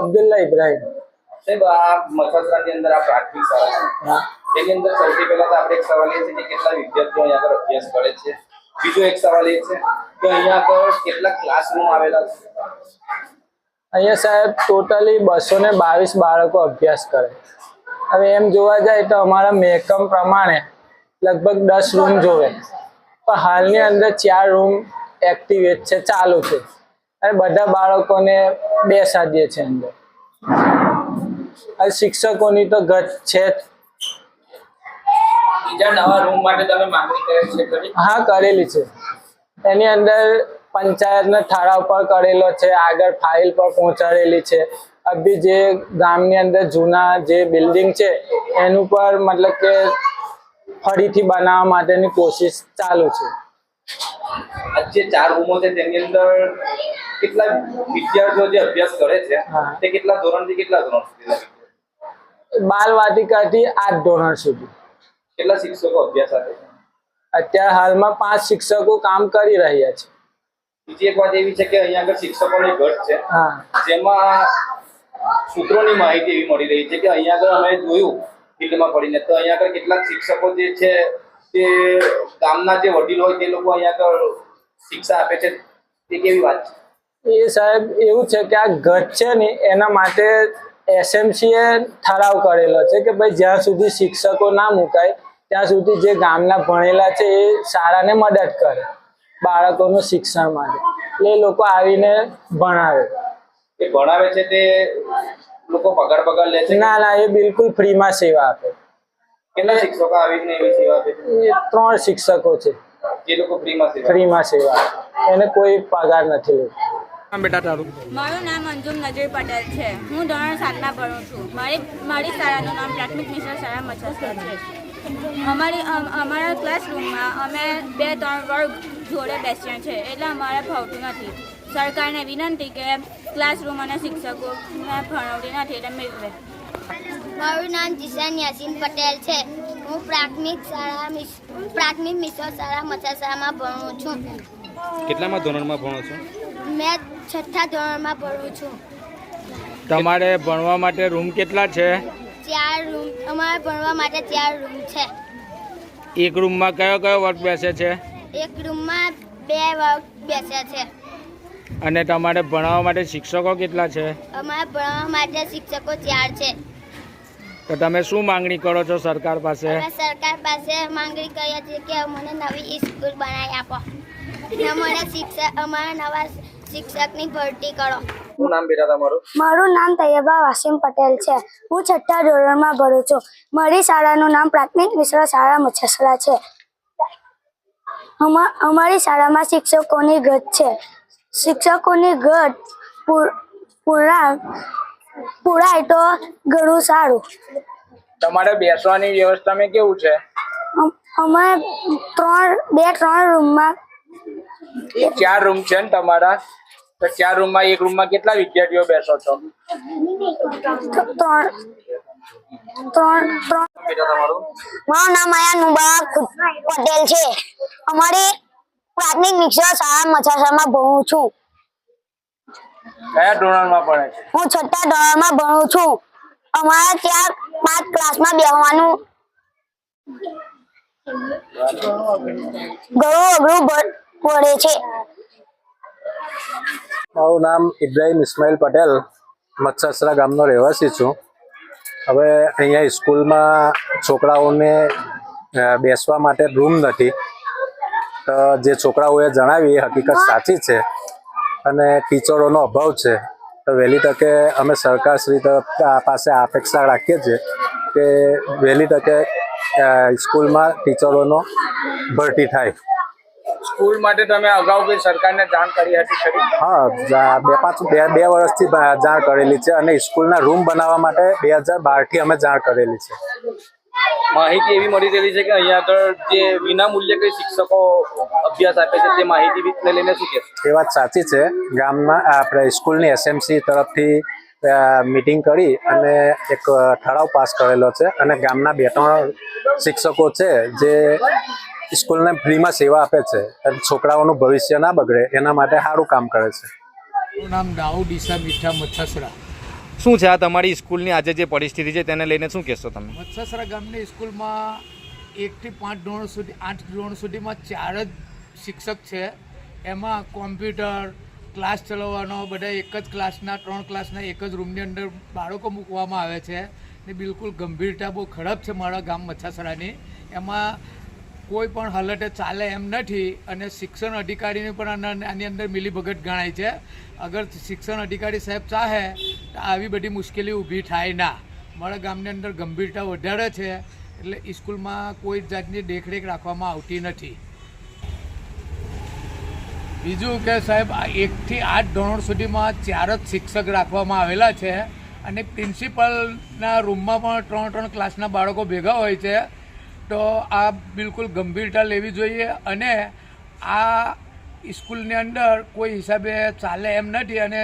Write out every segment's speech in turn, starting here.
અબ્દુલ્લા ઇબ્રાહિમ. સાહેબ આ મથસરાની અંદર આ પ્રાથમિક શાળા છે તેની અંદર સૌથી પહેલા તો આપણે એક સવાલ એ છે કે કેટલા વિદ્યાર્થીઓ અહીંયા આગળ અભ્યાસ કરે છે? બીજો એક સવાલ એ છે કે અહીંયા આગળ કેટલા ક્લાસરૂમ આવેલા છે? અહીંયા સાહેબ ટોટલી બસો ને બાવીસ બાળકો અભ્યાસ કરે હવે એમ જોવા જાય તો અમારા મેકમ પ્રમાણે લગભગ દસ રૂમ જોવે. પણ હાલની અંદર ચાર રૂમ એક્ટિવેટ છે ચાલુ છે. અને બધા બાળકોને બેસાડીએ છે અંદર. શિક્ષકોની તો ઘટ છે હા કરેલી છે. એની અંદર પંચાયતના ઠરાવ પર કરેલો છે આગળ ફાઇલ પર પહોંચાડેલી છે. અભી જે ગામની અંદર જૂના જે બિલ્ડિંગ છે એનું પર મતલબ કે ફરીથી બનાવવા માટેની કોશિશ ચાલુ છે. જે ચાર રૂમો છે તેની અંદર કેટલા વિદ્યાર્થીઓ જે અભ્યાસ કરે છે તે કેટલા ધોરણથી કેટલા ધોરણ સુધી બાલ વાટિકાથી આઠ ધોરણ સુધી. કેટલા શિક્ષકો અભ્યાસ આપે છે? અત્યારે હાલમાં પાંચ શિક્ષકો કામ કરી રહ્યા છે. બીજી એક વાત એવી છે કે અહીંયા આગળ શિક્ષકોની ઘટ છે જેમાં સૂત્રોની માહિતી એવી મળી રહી છે કે અહીંયા આગળ અમે જોયું ફિલ્ડમાં પડીને. તો અહીંયા આગળ કેટલાક શિક્ષકો જે છે તે ગામના જે વડીલ હોય તે લોકો અહીંયા આગળ શિક્ષા આપે છે. તે કેવી વાત છે? એ સાહેબ એવું છે કે આ ઘટ છે ને એના માટે એસએમસી એ ઠરાવ કરેલો છે કે ભાઈ જ્યાં સુધી શિક્ષકો ના મુકાય ત્યાં સુધી જે ગામના ભણેલા છે એ શાળાને મદદ કરે બાળકોનું શિક્ષણ માટે. એટલે એ લોકો આવીને ભણાવે. એ ભણાવે છે તે લોકો પગાર પગાર લે છે ના ના એ બિલકુલ ફ્રીમાં સેવા આપે. કેટલા શિક્ષકો આવીને એવી સેવા આપે છે? એ ત્રણ શિક્ષકો છે. જે લોકો ફ્રીમાં સેવા ફ્રીમાં સેવા એને કોઈ પગાર નથી લેતો. બેટા તારું? મારું નામ અંજુમ નજીર પટેલ છે. હું ધોરણ સાતમાં ભણું છું. મારી મારી શાળાનું નામ પ્રાથમિક મિશ્ર શાળા મચ્છર છે. અમારી અમારા ક્લાસરૂમમાં અમે બે ત્રણ વર્ગ જોડે બેસીએ છીએ. એટલે અમારે ફાવતું નથી. સરકારને વિનંતી કે ક્લાસરૂમ અને શિક્ષકો ભણાવતી નથી એટલે મેળવે મારું નામ જીશાન યાસીન પટેલ છે. હું પ્રાથમિક શાળા પ્રાથમિક મિશ્ર શાળા મચાસામાં ભણું છું. કેટલામાં ધોરણમાં ભણો છો? મેં છઠ્ઠા ધોરણમાં ભણું છું. તમારે ભણવા માટે રૂમ કેટલા છે? ચાર રૂમ. અમારે ભણવા માટે ચાર રૂમ છે. એક રૂમમાં કયો કયો વર્ગ બેસે છે? એક રૂમમાં બે વર્ગ બેસે છે. અને તમારે ભણાવવા માટે શિક્ષકો કેટલા છે? અમારે ભણવા માટે શિક્ષકો ચાર છે. તો તમે શું માંગણી કરો છો સરકાર પાસે? સરકાર પાસે માંગણી કરીએ છીએ કે અમને નવી સ્કૂલ બનાવી આપો. અમને શિક્ષક અમારા નવા શિક્ષકની ભરતી કરો. શું નામ બેટા તમારું? મારું નામ તૈયબા વાસીમ પટેલ છે. હું છઠ્ઠા ધોરણમાં ભણું છું. મારી શાળાનું નામ પ્રાથમિક મિશ્ર શાળા મચ્છસરા છે. અમારી શાળામાં શિક્ષકોની ઘટ છે. શિક્ષકોની ઘટ પૂર- પૂરા પૂરાય તો ઘણું સારું. તમારે બેસવાની વ્યવસ્થામાં કેવું છે? અમે ત્રણ બે ત્રણ રૂમમાં ચાર રૂમ છે ને તમારા. તો ચાર રૂમમાં એક રૂમમાં કેટલા વિદ્યાર્થીઓ બેસો છો? મારું નામ મુબારક પટેલ છે. અમારી પ્રાથમિક મિશ્ર શાળા મચાસામાં ભણું છું. કયા ધોરણમાં ભણે છે? હું છઠ્ઠા ધોરણમાં ભણું છું. અમારે ત્યાં પાંચ ક્લાસમાં બેસવાનું ઘણું અઘરું પડે છે. મારું નામ ઇબ્રાહિમ ઇસ્માઇલ પટેલ. મચ્છસરા ગામનો રહેવાસી છું. હવે અહીંયા સ્કૂલમાં છોકરાઓને બેસવા માટે રૂમ નથી. તો જે છોકરાઓએ જણાવી એ હકીકત સાચી છે અને ટીચરોનો અભાવ છે. તો વહેલી તકે અમે સરકારશ્રી પાસે અપેક્ષા રાખીએ છીએ કે વહેલી તકે સ્કૂલમાં ટીચરોનો ભરતી થાય. સ્કૂલ માટે તમે અગાઉ કોઈ સરકારને જાણ કરી હતી ખરી? હા બે પાંચ બે બે વર્ષથી જાણ કરેલી છે અને સ્કૂલના રૂમ બનાવવા માટે બે હજાર બારથી અમે જાણ કરેલી છે. માહિતી એવી મળી રહેલી છે કે અહીંયા આગળ જે વિના મૂલ્યે કઈ શિક્ષકો અભ્યાસ આપે છે તે માહિતી લઈને શું કહેશો? એ વાત સાચી છે. ગામમાં આપણે સ્કૂલની એસએમસી તરફથી મિટિંગ કરી અને એક ઠરાવ પાસ કરેલો છે અને ગામના બે ત્રણ શિક્ષકો છે જે સ્કૂલને ફ્રીમાં સેવા આપે છે અને છોકરાઓનું ભવિષ્ય ના બગડે એના માટે સારું કામ કરે છે. મારું નામ દાઉદ ઈસા મીઠા મચ્છસરા. શું છે આ તમારી સ્કૂલની આજે જે પરિસ્થિતિ છે તેને લઈને શું કહેશો તમે? મચ્છસરા ગામની સ્કૂલમાં એકથી પાંચ ધોરણ સુધી આઠ ધોરણ સુધીમાં ચાર જ શિક્ષક છે. એમાં કોમ્પ્યુટર ક્લાસ ચલાવવાનો બધા એક જ ક્લાસના ત્રણ ક્લાસના એક જ રૂમની અંદર બાળકો મૂકવામાં આવે છે. ને બિલકુલ ગંભીરતા બહુ ખરાબ છે મારા ગામ મચ્છાસરાની. એમાં કોઈ પણ હાલતે ચાલે એમ નથી અને શિક્ષણ અધિકારીને પણ આની અંદર મિલીભગત ગણાય છે. અગર શિક્ષણ અધિકારી સાહેબ ચાહે, તો આવી બધી મુશ્કેલી ઊભી થાય ના. મારા ગામની અંદર ગંભીરતા વધારે છે, એટલે સ્કૂલમાં કોઈ જાતની દેખરેખ રાખવામાં આવતી નથી. બીજું કે સાહેબ એકથી આઠ ધોરણ સુધીમાં ચાર જ શિક્ષક રાખવામાં આવેલા છે અને પ્રિન્સિપલના રૂમમાં પણ ત્રણ ત્રણ ક્લાસના બાળકો ભેગા હોય છે. તો આ બિલકુલ ગંભીરતા લેવી જોઈએ અને આ સ્કૂલની અંદર કોઈ હિસાબે ચાલે એમ નથી અને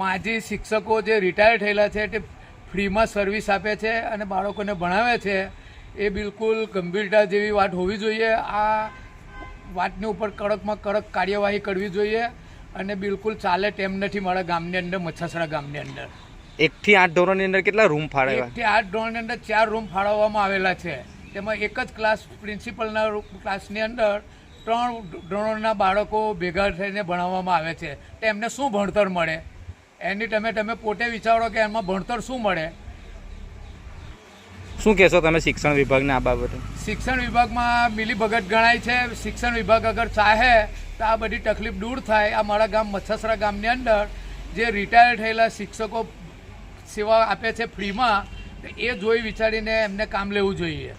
માજી શિક્ષકો જે રિટાયર થયેલા છે તે ફ્રીમાં સર્વિસ આપે છે અને બાળકોને ભણાવે છે એ બિલકુલ ગંભીરતા જેવી વાત હોવી જોઈએ. આ વાતની ઉપર કડકમાં કડક કાર્યવાહી કરવી જોઈએ અને બિલકુલ ચાલે તેમ નથી મારા ગામની અંદર મચ્છાસરા ગામની અંદર. એકથી આઠ ધોરણની અંદર કેટલા રૂમ ફાળવ્યા? એકથી આઠ ધોરણની અંદર ચાર રૂમ ફાળવવામાં આવેલા છે. તેમાં એક જ ક્લાસ પ્રિન્સિપલના ક્લાસની અંદર ત્રણ ધોરણના બાળકો ભેગા થઈને ભણાવવામાં આવે છે. તો એમને શું ભણતર મળે? એની તમે તમે પોતે વિચારો કે એમાં ભણતર શું મળે? શું કહેશો તમે શિક્ષણ વિભાગને આ બાબતે? શિક્ષણ વિભાગમાં મિલીભગત ગણાય છે. શિક્ષણ વિભાગ અગર ચાહે તો આ બધી તકલીફ દૂર થાય. આ મારા ગામ મચ્છસરા ગામની અંદર જે રિટાયર થયેલા શિક્ષકો સેવા આપે છે ફ્રીમાં એ જોઈ વિચારીને એમને કામ લેવું જોઈએ.